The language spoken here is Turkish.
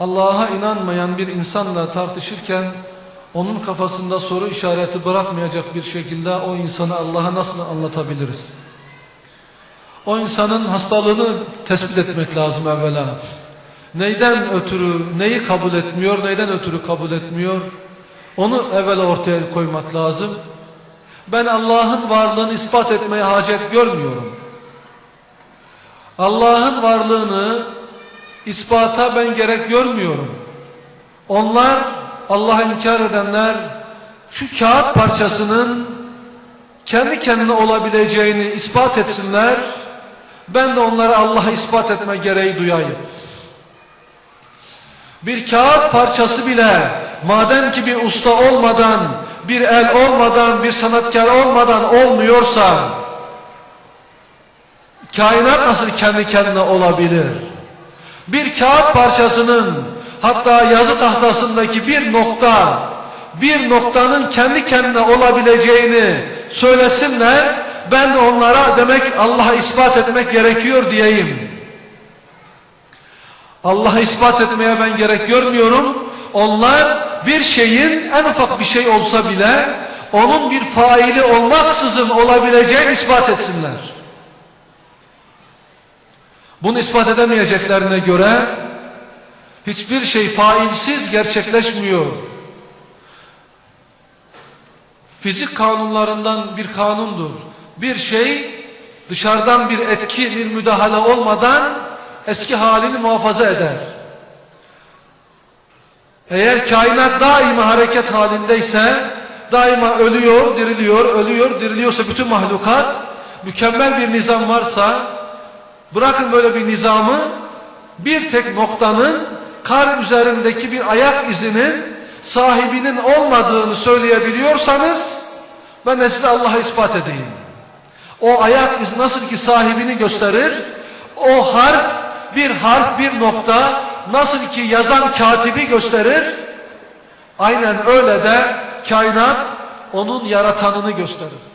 Allah'a inanmayan bir insanla tartışırken onun kafasında soru işareti bırakmayacak bir şekilde o insanı Allah'a nasıl anlatabiliriz? O insanın hastalığını tespit etmek lazım evvela. Neyden ötürü, neyi kabul etmiyor, neyden ötürü kabul etmiyor? Onu evvela ortaya koymak lazım. Ben Allah'ın varlığını ispat etmeye hacet görmüyorum. Allah'ın varlığını ispata ben gerek görmüyorum. Onlar Allah'ı inkar edenler şu kağıt parçasının kendi kendine olabileceğini ispat etsinler. Ben de onlara Allah'ı ispat etme gereği duyayım. Bir kağıt parçası bile madem ki bir usta olmadan, bir el olmadan, bir sanatkar olmadan olmuyorsa kainat nasıl kendi kendine olabilir? Bir kağıt parçasının hatta yazı tahtasındaki bir nokta, bir noktanın kendi kendine olabileceğini söylesinler. Ben onlara demek Allah'a ispat etmek gerekiyor diyeyim. Allah'a ispat etmeye ben gerek görmüyorum. Onlar bir şeyin en ufak bir şey olsa bile onun bir faili olmaksızın olabileceğini ispat etsinler. Bunu ispat edemeyeceklerine göre hiçbir şey failsiz gerçekleşmiyor. Fizik kanunlarından bir kanundur. Bir şey dışarıdan bir etki, bir müdahale olmadan eski halini muhafaza eder. Eğer kainat daima hareket halindeyse, daima ölüyor, diriliyor, ölüyor, diriliyorsa bütün mahlukat, mükemmel bir nizam varsa, bırakın böyle bir nizamı, bir tek noktanın kar üzerindeki bir ayak izinin sahibinin olmadığını söyleyebiliyorsanız, ben de size Allah'a ispat edeyim. O ayak izi nasıl ki sahibini gösterir, o harf bir harf bir nokta nasıl ki yazan katibi gösterir aynen öyle de kainat onun yaratanını gösterir.